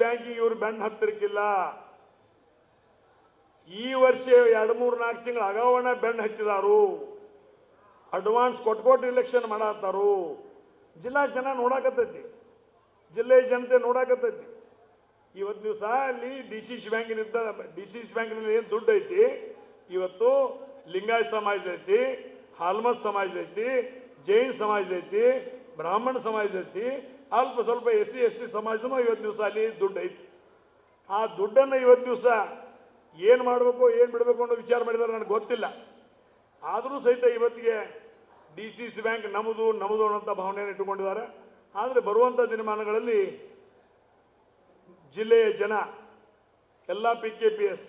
ಬ್ಯಾಂಕಿಗೆ ಇವ್ರು ಬೆನ್ ಹತ್ತಿರಕ್ಕಿಲ್ಲ. ಈ ವರ್ಷ ಎರಡು ಮೂರು ನಾಲ್ಕು ತಿಂಗಳು ಅಗಾವಣ ಬೆನ್ ಹತ್ತಿದಾರು ಅಡ್ವಾನ್ಸ್ ಕೊಟ್ಕೊಟ್ಟು ಇಲೆಕ್ಷನ್ ಮಾಡತ್ತಾರು. ಜಿಲ್ಲಾ ಜನ ನೋಡಾಕತ್ತೈತಿ. ಜಿಲ್ಲೆಯ ಜನತೆ ನೋಡಾಕತ್ತೈತಿ. ಇವತ್ತು ದಿವಸ ಅಲ್ಲಿ ಡಿ ಸಿ ಸಿ ಬ್ಯಾಂಕಿನಿಂದ ಡಿ ಸಿ ಸಿ ಬ್ಯಾಂಕಿನಲ್ಲಿ ಏನು ದುಡ್ಡು ಐತಿ? ಇವತ್ತು ಲಿಂಗಾಯತ್ ಸಮಾಜ ಐತಿ ಹಾಲ್ಮತ್ ಸಮಾಜ ಐತಿ, ಜೈನ್ ಸಮಾಜ ಐತಿ, ಬ್ರಾಹ್ಮಣ ಸಮಾಜ ಐತಿ ಅಲ್ಪ ಸ್ವಲ್ಪ ಎಸ್ ಸಿ ಎಸ್ ಟಿ ಸಮಾಜನೂ ಇವತ್ತು ದಿವಸ ಅಲ್ಲಿ ದುಡ್ಡು ಐತಿ. ಆ ದುಡ್ಡನ್ನು ಇವತ್ತು ದಿವಸ ಏನು ಮಾಡಬೇಕು, ಏನು ಬಿಡಬೇಕು ಅನ್ನೋ ವಿಚಾರ ಮಾಡಿದಾರೆ ನನಗೆ ಗೊತ್ತಿಲ್ಲ. ಆದರೂ ಸಹಿತ ಇವತ್ತಿಗೆ ಡಿ ಸಿ ಸಿ ಬ್ಯಾಂಕ್ ನಮ್ಮದು ನಮ್ಮದು ಅನ್ನೋಂಥ ಭಾವನೆಯನ್ನು ಇಟ್ಟುಕೊಂಡಿದ್ದಾರೆ. ಆದರೆ ಬರುವಂಥ ದಿನಮಾನಗಳಲ್ಲಿ ಜಿಲ್ಲೆಯ ಜನ, ಎಲ್ಲ ಪಿ ಕೆ ಪಿ ಎಸ್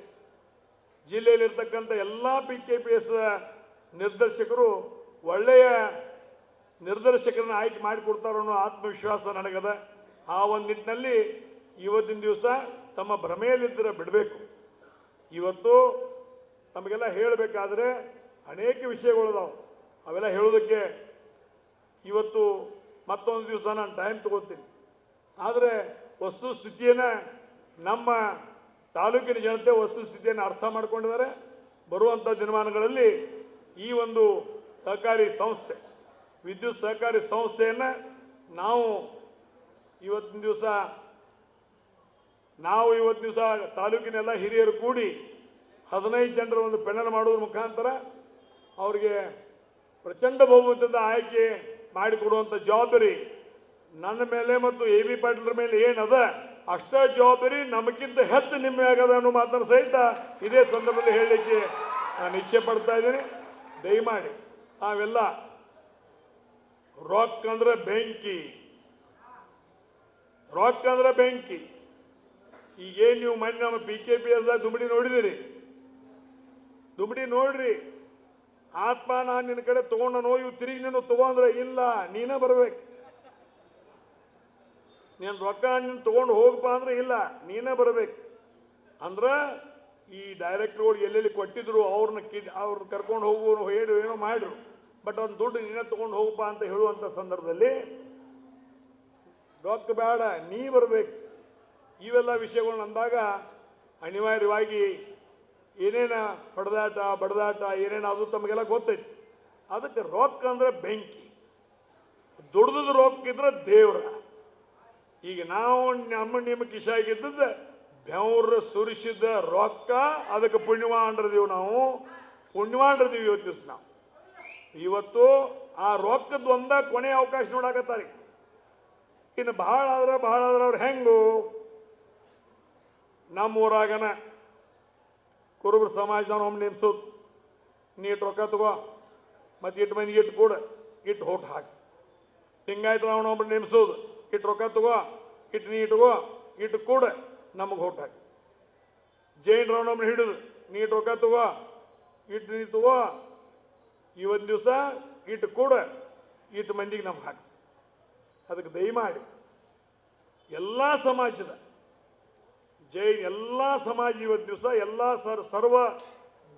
ಜಿಲ್ಲೆಯಲ್ಲಿರ್ತಕ್ಕಂಥ ಎಲ್ಲ ಪಿ ಕೆ ಪಿ ಎಸ್ ನಿರ್ದೇಶಕರು ಒಳ್ಳೆಯ ನಿರ್ದೇಶಕರನ್ನ ಆಯ್ಕೆ ಮಾಡಿಕೊಡ್ತಾರೋ ಅನ್ನೋ ಆತ್ಮವಿಶ್ವಾಸ ನನಗದ. ಆ ಒಂದು ನಿಟ್ಟಿನಲ್ಲಿ ಇವತ್ತಿನ ದಿವಸ ತಮ್ಮ ಭ್ರಮೆಯಲ್ಲಿದ್ದರೆ ಬಿಡಬೇಕು. ಇವತ್ತು ನಮಗೆಲ್ಲ ಹೇಳಬೇಕಾದ್ರೆ ಅನೇಕ ವಿಷಯಗಳಿದಾವೆ ಅವೆಲ್ಲ ಹೇಳೋದಕ್ಕೆ ಇವತ್ತು ಮತ್ತೊಂದು ದಿವಸ ನಾನು ಟೈಮ್ ತಗೋತೀನಿ. ಆದರೆ ವಸ್ತುಸ್ಥಿತಿಯನ್ನು ನಮ್ಮ ತಾಲೂಕಿನ ಜನತೆ ವಸ್ತುಸ್ಥಿತಿಯನ್ನು ಅರ್ಥ ಮಾಡಿಕೊಂಡಿದ್ದಾರೆ. ಬರುವಂಥ ದಿನಮಾನಗಳಲ್ಲಿ ಈ ಒಂದು ಸಹಕಾರಿ ಸಂಸ್ಥೆ ವಿದ್ಯುತ್ ಸಹಕಾರಿ ಸಂಸ್ಥೆಯನ್ನು ನಾವು ಇವತ್ತಿನ ದಿವಸ, ನಾವು ಇವತ್ತಿನ ದಿವಸ ತಾಲೂಕಿನೆಲ್ಲ ಹಿರಿಯರು ಕೂಡಿ ಹದಿನೈದು ಜನರ ಒಂದು ಪೆನಲ್ ಮಾಡುವ ಮುಖಾಂತರ ಅವರಿಗೆ ಪ್ರಚಂಡ ಬಹುಮತದ ಆಯ್ಕೆ ಮಾಡಿಕೊಡುವಂಥ ಜವಾಬ್ದಾರಿ ನನ್ನ ಮೇಲೆ ಮತ್ತು ಎ ಬಿ ಪಾಟೀಲ್ರ ಮೇಲೆ ಏನದ ಅಷ್ಟೇ ಜವಾಬ್ದಾರಿ ನಮಗಿಂತ ಹೆಚ್ಚು ನಿಮ್ಮ ಆಗದ ಅನ್ನೋ ಮಾತನ್ನು ಸಹಿತ ಇದೇ ಸಂದರ್ಭದಲ್ಲಿ ಹೇಳಲಿಕ್ಕೆ ನಾನು ಇಚ್ಛೆ ಪಡ್ತಾ ಇದ್ದೀನಿ. ದಯಮಾಡಿ ನಾವೆಲ್ಲ ರಾಕ್ ಅಂದ್ರೆ ಬೆಂಕಿ. ರೊಕ್ಕ ಅಂದ್ರೆ ಬೆಂಕಿ. ಈಗೇನು ನೀವು ಮೊನ್ನೆ ನಮ್ಮ ಪಿ ಕೆ ಪಿ ಎಸ್ ದುಮಡಿ ನೋಡಿದಿರಿ? ದುಂಬಡಿ ನೋಡ್ರಿ. ಆತ್ಮ ನಾನು ನಿನ್ನ ಕಡೆ ತಗೊಂಡ ಇವು ತಿರುಗಿ ನೀನು ತಗೊಂಡ್ರೆ ಇಲ್ಲ, ನೀನೇ ಬರ್ಬೇಕು. ನೀನು ರೊಕ್ಕ ನೀನು ತಗೊಂಡು ಹೋಗಪ್ಪ ಅಂದ್ರೆ ಇಲ್ಲ, ನೀನೇ ಬರ್ಬೇಕು. ಅಂದ್ರ ಈ ಡೈರೆಕ್ಟ್ರುಗಳು ಎಲ್ಲೆಲ್ಲಿ ಕೊಟ್ಟಿದ್ರು ಅವ್ರನ್ನ ಅವ್ರನ್ನ ಕರ್ಕೊಂಡು ಹೋಗುವ ಹೇಳು, ಏನೋ ಮಾಡ್ರು. ಬಟ್ ಒಂದು ದುಡ್ಡು ನೀನೇ ತಗೊಂಡು ಹೋಗಪ್ಪ ಅಂತ ಹೇಳುವಂಥ ಸಂದರ್ಭದಲ್ಲಿ ರೊಕ್ಕ ಬೇಡ, ನೀ ಬರ್ಬೇಕು. ಇವೆಲ್ಲ ವಿಷಯಗಳನ್ನ ಅಂದಾಗ ಅನಿವಾರ್ಯವಾಗಿ ಏನೇನ ಹೊಡೆದಾಟ ಬಡದಾಟ, ಏನೇನು ಅದು ತಮಗೆಲ್ಲ ಗೊತ್ತೈತಿ. ಅದಕ್ಕೆ ರೊಕ್ಕ ಅಂದ್ರೆ ಬೆಂಕಿ. ದುಡ್ದದ ರೊಕ್ಕ ಇದ್ರೆ ದೇವ್ರ. ಈಗ ನಾವು ನಮ್ಮ ನಿಮ್ಮ ಆಗಿದ್ದದ್ದು ಬೆವ್ರ ಸುರಿಸಿದ ರೊಕ್ಕ ಅದಕ್ಕೆ ಪುಣ್ಯವಾಂಡ್ರದೀವಿ ನಾವು. ಪುಣ್ಯವಾಂಡ್ರದೀವಿ ಇವತ್ತು ದಿವಸ ನಾವು. ಇವತ್ತು ಆ ರೊಕ್ಕದ ಒಂದ ಕೊನೆ ಅವಕಾಶ ನೋಡಾಕತ್ತಾರೆ. ಇನ್ನು ಬಹಳ ಆದ್ರೆ ಬಹಳ ಆದ್ರೆ ಅವ್ರು ಹೆಂಗು? ನಮ್ಮೂರಾಗನ ಕುರುಬರ ಸಮಾಜದವ್ನು ಒಮ್ಮೆ ನೇಮಿಸೋದು ನೀ ಇಟ್ಟು ರೊಕ್ಕ ತಗೋ, ಮತ್ತೆ ಇಟ್ಟು ಮಂದಿ ಇಟ್ಟು ಕೂಡ ಇಟ್ಟು ಹೋಟ್ ಹಾಕಿ. ಹಿಂಗಾಯ್ತು ಅವನು ಒಬ್ಬರು ನೇಮಿಸೋದು ಇಟ್ಟು ರೊಕ್ಕ ತಗೋ ಇಟ್ಟು ನೀ ಇಟ್ಕೋ ಇಟ್ಟು ಕೂಡ, ನಮಗೆ ಹೋಟ್ ಹಾಕಿ. ಜೈನ್ ರವಣ ಒಮ್ಮೆ ಹಿಡಿದು ನೀ ಇಟ್ಟು ರೊಕ್ಕ ತಗೋ ಇಟ್ಟು ನೀ ತಗೋ ಇವತ್ತು ದಿವಸ ಇಟ್ಟು ಕೂಡ ಇಟ್ಟು ಮಂದಿಗೆ ನಮ್ಗೆ ಹಾಕಿ ಅದಕ್ಕೆ ದಯಮಾಡಿ ಎಲ್ಲ ಸಮಾಜದ ಜೈನ್ ಎಲ್ಲ ಸಮಾಜ ಇವತ್ತು ದಿವಸ ಎಲ್ಲ ಸರ್ ಸರ್ವ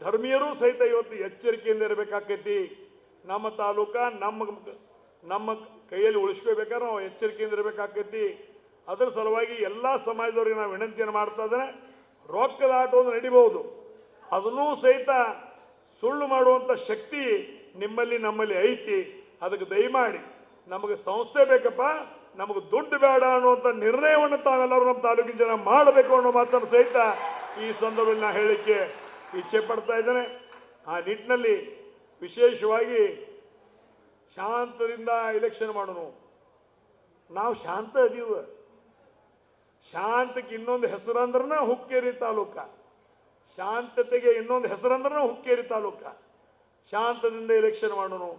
ಧರ್ಮೀಯರು ಸಹಿತ ಇವತ್ತು ಎಚ್ಚರಿಕೆಯಿಂದ ಇರಬೇಕಾಕೈತಿ. ನಮ್ಮ ತಾಲೂಕ ನಮ್ಮ ನಮ್ಮ ಕೈಯಲ್ಲಿ ಉಳಿಸ್ಕೋಬೇಕಾದ್ರೆ ನಾವು ಎಚ್ಚರಿಕೆಯಿಂದ ಇರಬೇಕಾಕೈತಿ. ಅದರ ಸಲುವಾಗಿ ಎಲ್ಲ ಸಮಾಜದವ್ರಿಗೆ ನಾವು ವಿನಂತಿಯನ್ನು ಮಾಡ್ತಾ ಇದ್ದೇನೆ. ರೊಕ್ಕದ ಆಟವನ್ನು ನಡಿಬಹುದು. ಅದನ್ನೂ ಸಹಿತ ಸುಳ್ಳು ಮಾಡುವಂಥ ಶಕ್ತಿ ನಿಮ್ಮಲ್ಲಿ, ನಮ್ಮಲ್ಲಿ ಐತಿ. ಅದಕ್ಕೆ ದಯಮಾಡಿ ನಮಗೆ ಸಂಸ್ಥೆ ಬೇಕಪ್ಪ, ನಮಗೆ ದುಡ್ಡು ಬೇಡ ಅನ್ನುವಂಥ ನಿರ್ಣಯವನ್ನು ತಾವೆಲ್ಲರೂ ನಮ್ಮ ತಾಲೂಕಿನ ಜನ ಮಾಡಬೇಕು ಅನ್ನೋ ಮಾತನ್ನು ಸಹಿತ ಈ ಸಂದರ್ಭದಲ್ಲಿ ನಾನು ಹೇಳಲಿಕ್ಕೆ ಇಚ್ಛೆ ಪಡ್ತಾ ಇದ್ದೇನೆ. ಆ ನಿಟ್ಟಿನಲ್ಲಿ ವಿಶೇಷವಾಗಿ ಶಾಂತದಿಂದ ಎಲೆಕ್ಷನ್ ಮಾಡೋಣ. ನಾವು ಶಾಂತ ಅದೀವ ಶಾಂತಕ್ಕೆ ಇನ್ನೊಂದು ಹೆಸರು ಅಂದ್ರೆ ಹುಕ್ಕೇರಿ ತಾಲೂಕ. ಶಾಂತತೆಗೆ ಇನ್ನೊಂದು ಹೆಸರಂದ್ರೂ ಹುಕ್ಕೇರಿ ತಾಲೂಕ. ಶಾಂತದಿಂದ ಎಲೆಕ್ಷನ್ ಮಾಡೋನು.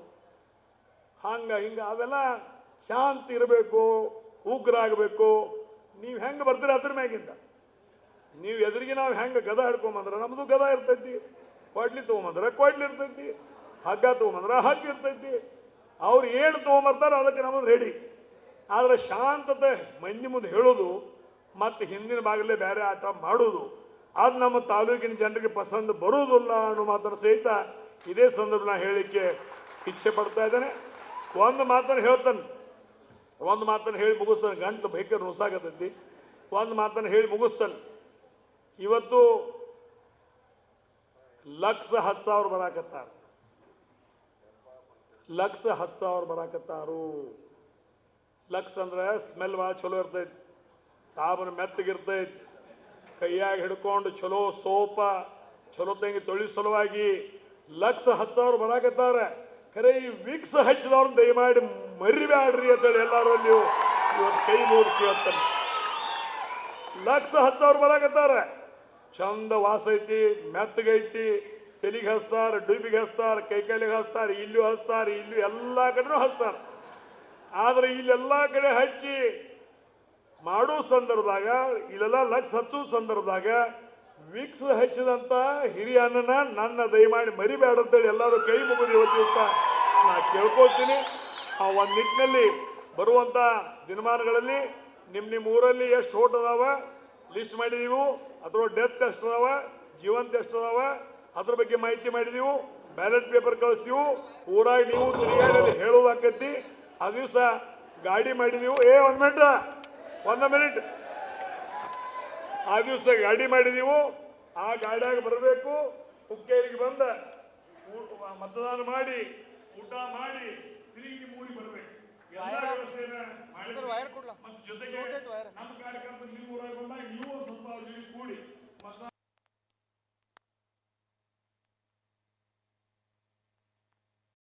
ಹಂಗ, ಹಿಂಗ, ಅವೆಲ್ಲ ಶಾಂತಿ ಇರಬೇಕು ಉಗ್ರ ಆಗಬೇಕು ನೀವು ಹೆಂಗೆ ಬರ್ತೀರ ಅದ್ರ ಮ್ಯಾಗಿಂದ. ನೀವು ಎದುರಿಗೆ ನಾವು ಹೆಂಗೆ ಗದ ಹಿಡ್ಕೊಂಬಂದ್ರೆ ನಮ್ಮದು ಗದ ಇರ್ತೈತಿ. ಕೊಡ್ಲಿ ತೊಗೊಂಬಂದ್ರೆ ಕೊಡ್ಲಿ ಇರ್ತೈತಿ. ಹಗ್ಗ ತೊಗೊಂಬಂದ್ರೆ ಹಗ್ಗ ಇರ್ತೈತಿ. ಅವ್ರು ಏನು ತೊಗೊಂಬರ್ತಾರೋ ಅದಕ್ಕೆ ನಮ್ಮದು ರೆಡಿ ಆದರೆ ಶಾಂತತೆ ಮಂದಿ ಮುಂದೆ ಹೇಳೋದು ಮತ್ತು ಹಿಂದಿನ ಭಾಗಲೇ ಬೇರೆ ಆಟ ಮಾಡೋದು. ಅದು ನಮ್ಮ ತಾಲೂಕಿನ ಜನರಿಗೆ ಪಸಂದ್ ಬರುವುದಿಲ್ಲ ಅನ್ನೋ ಮಾತನ್ನು ಸಹಿತ ಇದೇ ಸಂದರ್ಭ ನಾನು ಹೇಳಲಿಕ್ಕೆ ಇಚ್ಛೆ ಪಡ್ತಾ ಇದ್ದೇನೆ. ಒಂದು ಮಾತನ್ನು ಹೇಳ್ತಾನೆ. ಒಂದು ಮಾತನ್ನು ಹೇಳಿ ಮುಗಿಸ್ತಾನೆ. ಗಂಟು ಬೈಕರ್ ನುಸಾಗತೈತಿ. ಒಂದು ಮಾತನ್ನು ಹೇಳಿ ಮುಗಿಸ್ತಾನೆ. ಇವತ್ತು ಲಕ್ಷ ಹತ್ತು ಸಾವಿರ ಬರಾಕತ್ತಾರ. ಲಕ್ಷ ಹತ್ತು ಸಾವಿರ ಬರಾಕತ್ತಾರು. ಲಕ್ಷ ಅಂದ್ರೆ ಸ್ಮೆಲ್ ಭಾಳ ಚಲೋ ಇರ್ತೈತಿ. ಸಾಬನ್ ಮೆತ್ತಗಿರ್ತೈತಿ. ಕೈಯಾಗ ಹಿಡ್ಕೊಂಡು ಚಲೋ ಸೋಪ ಚಲೋ ತಂಗಿ ತೊಳಿ ಸಲುವಾಗಿ ಲಕ್ಷ ಹತ್ತು ಬರಾಕತ್ತಾರೆ ಖರೆ ಈ ವಿಕ್ಸ್ ಹಚ್ಚಿದವ್ರನ್ನ ದಯಮಾಡಿ ಮರಿಬ್ಯಾಡ್ರಿ ಅಂತೇಳಿ ಎಲ್ಲರೂ ನೀವು ಇವತ್ತು ಕೈ ಮೂರ್ತಿ ಅಂತ ಲಕ್ಷ ಹತ್ತು ಬರಾಕತ್ತಾರೆ ಚಂದ ವಾಸ ಐತಿ ಮೆತ್ತಗೈತಿ ತೆಲಿಗೆ ಹಚ್ತಾರೆ ಡುಬಿಗೆ ಕೈ ಕೈಲಿಗೆ ಹಚ್ತಾರ ಇಲ್ಲೂ ಹಚ್ತಾರೆ ಇಲ್ಲೂ ಎಲ್ಲ ಕಡೆನೂ ಹಚ್ತಾರೆ ಆದ್ರೆ ಇಲ್ಲೆಲ್ಲ ಕಡೆ ಹಚ್ಚಿ ಮಾಡೋ ಸಂದರ್ಭದಾಗ, ಇಲ್ಲೆಲ್ಲ ಲಕ್ಷ ಹಚ್ಚೋ ಸಂದರ್ಭದಾಗ, ವಿಕ್ಸ್ ಹಚ್ಚಿದಂತ ಹಿರಿಯ ನನ್ನ ದಯಮಾಡಿ ಮರಿಬೇಡ ಅಂತೇಳಿ ಎಲ್ಲರೂ ಕೈ ಮುಗಿದು ಇವತ್ತು ನಾ ಕೇಳ್ಕೊಳ್ತೀನಿ. ಆ ಒಂದು ನಿಟ್ಟಿನಲ್ಲಿ ಬರುವಂತ ದಿನಮಾನಗಳಲ್ಲಿ ನಿಮ್ಮ ನಿಮ್ಮ ಊರಲ್ಲಿ ಎಷ್ಟು ಓಟ್ ಅದಾವ, ಲಿಸ್ಟ್ ಮಾಡಿದೀವಿ. ಅದ್ರ ಡೆತ್ ಎಷ್ಟು ಅದಾವ, ಜೀವಂತ ಎಷ್ಟು ಅದಾವ. ಅದ್ರ ಬಗ್ಗೆ ಮಾಹಿತಿ ಮಾಡಿದೀವಿ. ಬ್ಯಾಲೆಟ್ ಪೇಪರ್ ಕಳಿಸ್ತೀವಿ. ಊರಾಗಿ ನೀವು ತಿರುಗಾಡಲ್ಲಿ ಹೇಳೋದಾಕೈತಿ ಆ ದಿವಸ ಗಾಡಿ ಮಾಡಿದೀವಿ. ಏ ಒಂದ್ ಒಂದು ಮಿನಿಟ್. ಆ ದಿವಸ ಗಾಡಿ ಮಾಡಿದೀವು ಆ ಗಾಡಿಯಾಗ ಬರಬೇಕು. ಹುಕ್ಕೇರಿಗೆ ಬಂದ. ಮತದಾನ ಮಾಡಿ ಊಟ ಮಾಡಿ ತಿರುಗಿ ಮೂಡಿ ಬರಬೇಕು. ಜೊತೆಗೆ ನಮ್ಮ ಕಾರ್ಯಕ್ರಮ ನೀವು ಬಂದಾಗ ನೀವು ಸ್ವಲ್ಪ ಕೂಡಿ.